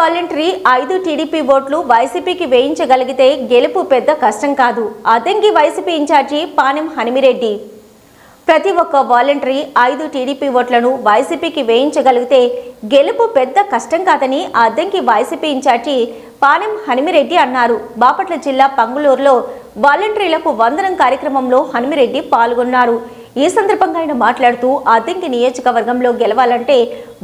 Voluntary ఐదు TDP ఓట్లు వైసీపీకి వేయించగలిగితే గెలుపు పెద్ద కష్టం కాదు. Addanki YCP incharge Panem Hanimireddy. ప్రతి ఒక్క వాలంటరీ ఐదు టీడీపీ ఓట్లను వైసీపీకి వేయించగలిగితే గెలుపు పెద్ద కష్టం కాదని అద్దంకి వైసీపీ ఇన్ఛార్జి పానెం హనిమిరెడ్డి అన్నారు. బాపట్ల జిల్లా పంగులూరులో వాలంటరీలకు వందనం కార్యక్రమంలో హనిమిరెడ్డి పాల్గొన్నారు. ఈ సందర్భంగా ఆయన మాట్లాడుతూ అద్దంకి నియోజకవర్గంలో గెలవాలంటే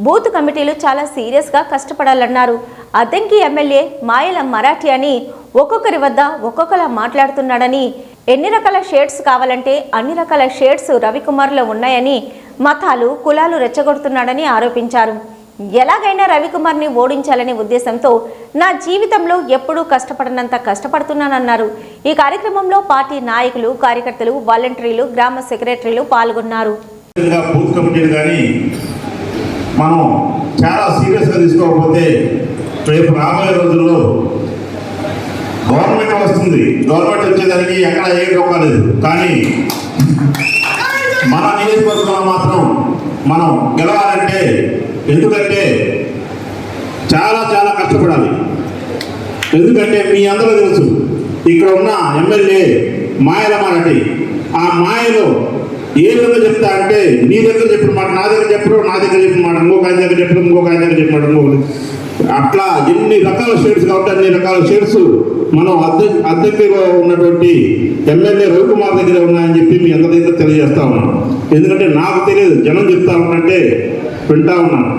బూత్ కమిటీలు చాలా సీరియస్గా కష్టపడాలన్నారు. అద్దంకి ఎమ్మెల్యే మాయల మరాఠీ అని ఒక్కొక్కరి వద్ద ఒక్కొక్కలా మాట్లాడుతున్నాడని ఎన్ని రకాల షేడ్స్ కావాలంటే అన్ని రకాల షేడ్స్ రవికుమార్లో ఉన్నాయని మతాలు కులాలు రెచ్చగొడుతున్నాడని ఆరోపించారు. ఎలాగైనా రవికుమార్ని ఓడించాలనే ఉద్దేశంతో నా జీవితంలో ఎప్పుడూ కష్టపడనంత కష్టపడుతున్నానన్నారు. ఈ కార్యక్రమంలో పార్టీ నాయకులు కార్యకర్తలు వాలంటీర్లు గ్రామ సెక్రటరీలు పాల్గొన్నారు. మనం చాలా సీరియస్గా తీసుకోకపోతే రేపు రాబోయే రోజుల్లో గవర్నమెంట్ వస్తుంది. గవర్నమెంట్ వచ్చేదానికి ఎక్కడ ఏ లేదు. కానీ మన నియోజకవర్గంలో మనం గెలవాలంటే ఎందుకంటే చాలా చాలా కష్టపడాలి. ఎందుకంటే మీ అందరూ తెలుసు ఇక్కడ ఉన్న ఎమ్మెల్యే మాయల మారటి. ఆ మాయలో ఏ విధంగా చెప్తా అంటే నీ దగ్గర చెప్పిన మాట నా దగ్గర చెప్పడం నా దగ్గర చెప్పిన మాట ఇంకొక ఆయన దగ్గర చెప్పడం ఇంకొక ఆయన దగ్గర చెప్పడం ఇంకొక అట్లా ఎన్ని రకాల షేడ్స్ కాబట్టి అన్ని రకాల షేడ్స్ మనం అద్దె అద్దెకిలో ఉన్నటువంటి ఎమ్మెల్యే రవికుమార్ దగ్గర ఉన్నాయని చెప్పి మీ అందరి దగ్గర తెలియజేస్తా ఉన్నాం. ఎందుకంటే నాకు తెలియదు జనం చెప్తా ఉన్నట్టే వింటా ఉన్నాను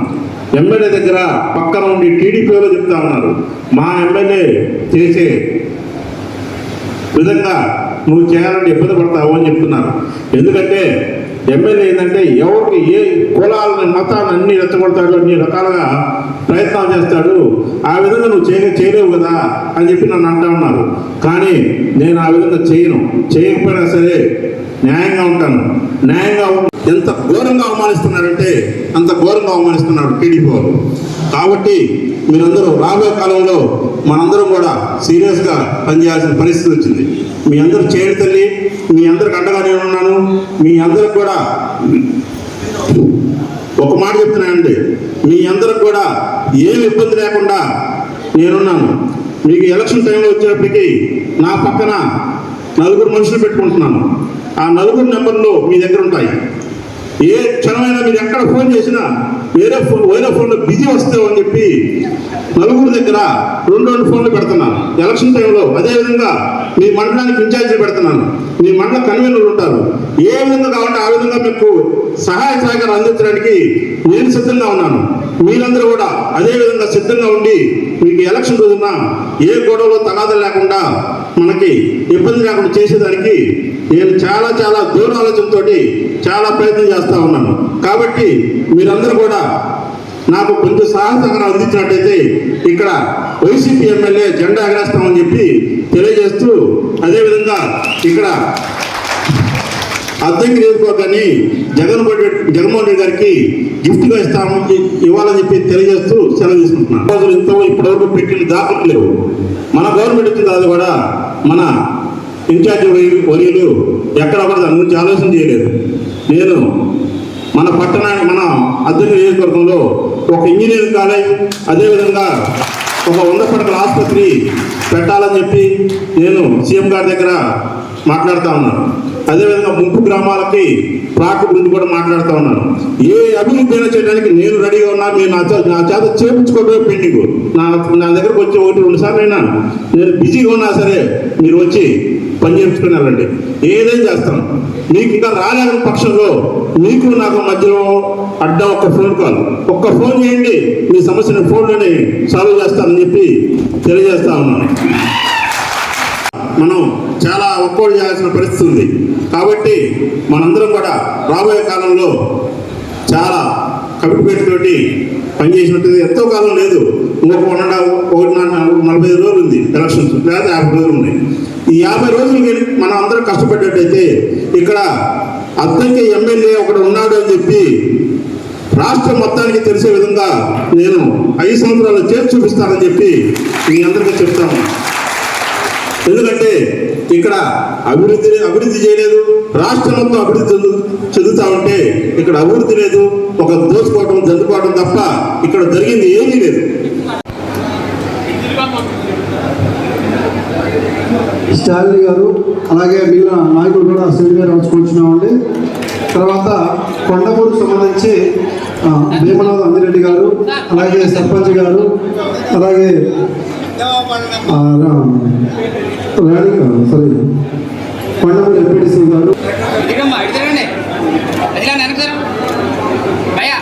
ఎమ్మెల్యే దగ్గర పక్కన ఉండి టీడీపీలో చెప్తా ఉన్నారు మా ఎమ్మెల్యే చేసే విధంగా నువ్వు చేయాలని ఇబ్బంది పడతావు అని చెప్తున్నారు. ఎందుకంటే ఎమ్మెల్యే ఏంటంటే ఎవరికి ఏ కులాలని మతాలను అన్ని రెచ్చగొడతాడు అన్ని రకాలుగా ప్రయత్నాలు చేస్తాడు. ఆ విధంగా నువ్వు చేయ చేయలేవు కదా అని చెప్పి నన్ను అంటా ఉన్నారు. కానీ నేను ఆ విధంగా చేయను. చేయకపోయినా సరే న్యాయంగా ఉంటాను. న్యాయంగా ఎంత ఘోరంగా అవమానిస్తున్నారంటే అంత ఘోరంగా అవమానిస్తున్నారు టీడీపీ వాళ్ళు కాబట్టి మీరందరూ రాబోయే కాలంలో మనందరం కూడా సీరియస్గా పనిచేయాల్సిన పరిస్థితి వచ్చింది. మీ అందరూ చేయండి తల్లి మీ అందరికి అండగా నేను ఉన్నాను. మీ అందరికి కూడా ఒక మాట చెప్తున్నానండి. మీ అందరికి కూడా ఏమి ఇబ్బంది లేకుండా నేనున్నాను. మీకు ఎలక్షన్ టైంలో వచ్చేటప్పటికి నా పక్కన నలుగురు మనుషులు పెట్టుకుంటున్నాను. ఆ నలుగురు నెంబర్లు మీ దగ్గర ఉంటాయి. ఏ క్షణమైనా మీరు ఎక్కడ ఫోన్ చేసినా వేరే ఫోన్ వేరే ఫోన్లో బిజీ వస్తే అని చెప్పి నలుగురు దగ్గర రెండు రెండు ఫోన్లు పెడుతున్నాను. ఎలక్షన్ టైంలో అదేవిధంగా మీ మండలానికి ఇన్ఛార్జి పెడుతున్నాను. మీ మండల కన్వీనర్లు ఉంటారు. ఏ విధంగా కావాలంటే ఆ విధంగా మీకు సహాయ సహకారం అందించడానికి నేను సిద్ధంగా ఉన్నాను. మీరందరూ కూడా అదే విధంగా సిద్ధంగా ఉండి మీకు ఎలక్షన్ రోజున ఏ గొడవలో తగాదలు లేకుండా మనకి ఇబ్బంది లేకుండా చేసేదానికి నేను చాలా చాలా దూర ఆలోచనతోటి చాలా ప్రయత్నం చేస్తూ ఉన్నాను. కాబట్టి మీరందరూ కూడా నాకు కొంచెం సాహసంగా అందించినట్టయితే ఇక్కడ వైసీపీ ఎమ్మెల్యే జెండా ఎగరేస్తామని చెప్పి తెలియజేస్తూ అదేవిధంగా ఇక్కడ అద్దెకి నియోజకవర్గాన్ని జగన్ జగన్మోహన్ రెడ్డి గారికి గిఫ్ట్గా ఇస్తాము ఇవ్వాలని చెప్పి తెలియజేస్తూ సెలవు తీసుకుంటున్నాను. రోజులు ఇంత ఇప్పటివరకు పెట్టిన దాఖలు లేవు. మన గవర్నమెంట్ వచ్చిన తర్వాత కూడా మన ఇన్ఛార్జి వరి- వర్యులు ఎక్కడ కూడా దాని గురించి ఆలోచన చేయలేదు. నేను మన పట్టణానికి మన అద్దెకి నియోజకవర్గంలో ఒక ఇంజనీరింగ్ కాలేజ్ అదేవిధంగా ఒక వంద పడకల ఆసుపత్రి పెట్టాలని చెప్పి నేను సీఎం గారి దగ్గర మాట్లాడుతూ ఉన్నాను. అదేవిధంగా ముంపు గ్రామాలకి ప్రాక్ గురించి కూడా మాట్లాడుతూ ఉన్నాను. ఏ అభివృద్ధి అయినా చేయడానికి నేను రెడీగా ఉన్నా మీరు నా చే- నా చేత చేపించుకోవడమే పెండింగ్. నా నా దగ్గరకు వచ్చి ఒకటి రెండు సార్లు అయినా నేను బిజీగా ఉన్నా సరే మీరు వచ్చి పనిచేయించుకుని వెళ్ళండి ఏదైనా చేస్తాం? మీకు ఇంకా రాలేని పక్షంలో మీకు నాకు మధ్యలో అడ్డం ఒక్క ఫోన్ కాల్ ఒక్క ఫోన్ చేయండి మీ సమస్యను ఫోన్లోనే సాల్వ్ చేస్తానని చెప్పి తెలియజేస్తా ఉన్నాను. మనం చాలా ఒక్కోడు చేయాల్సిన పరిస్థితి ఉంది. కాబట్టి మనందరం కూడా రాబోయే కాలంలో చాలా కమిట్మెంట్ తోటి పనిచేసినట్టు ఎంతో కాలం లేదు. ఇంకొక వన్ అండ్ హాఫ్ ఒకటి నలభై ఐదు రోజులు ఉంది. ఎలక్షన్స్ లేదా యాభై రోజులు ఉన్నాయి. ఈ యాభై రోజులు మీరు మనం అందరం కష్టపడ్డట్టయితే ఇక్కడ అద్దంకి ఎమ్మెల్యే ఒకడు ఉన్నాడు అని చెప్పి రాష్ట్రం మొత్తానికి తెలిసే విధంగా నేను ఐదు సంవత్సరాలు చేర్చి చూపిస్తానని చెప్పి మీ అందరికీ చెప్తాను ఎందుకంటే ఇక్కడ అభివృద్ధి అభివృద్ధి చేయలేదు రాష్ట్రం మొత్తం అభివృద్ధి చెందు చెందుతా ఉంటే ఇక్కడ అభివృద్ధి లేదు ఒక దోచుకోవటం జందుకోవటం తప్ప ఇక్కడ జరిగింది ఏమీ లేదు. స్టాలిన్ గారు అలాగే మిగిలిన నాయకులు కూడా సూర్య మీద ఉంచుకుంటున్నామండి తర్వాత కొండపూరు సంబంధించి భీమనాథ్ అందిరెడ్డి గారు అలాగే సర్పంచ్ గారు అలాగే రా- రాణి సారీ కొండపూరు ఎంపీటీసీ గారు. ఇదిగమ్మా భయ్యా.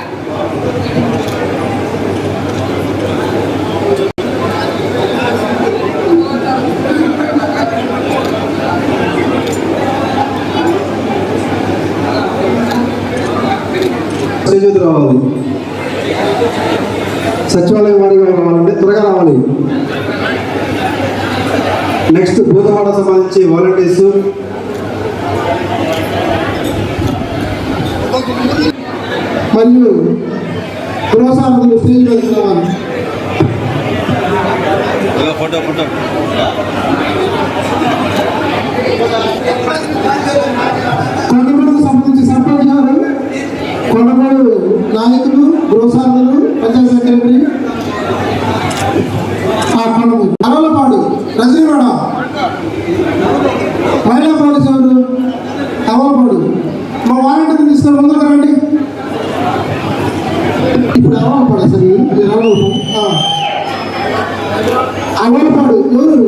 సచివాలయం వారిగా రావాలంటే త్వరగా రావాలి. నెక్స్ట్ భూతవాడ సంబంధించి వాలంటీర్స్ మరియు ప్రోత్సాహం స్టేజ్ సంబంధించి సర్పంచ్ గారు కొండమూడు నాయకులు గృహసాధులు పంచాయత్ సెక్రటరీ నరలపాడు రజనీవాడ. మైలాపాడు సార్ అవలపాడు మా వారంటీ తీసుకొని ముందుకు రండి. ఇప్పుడు అవలపాడు సార్ అవలపాడు ఎవరు?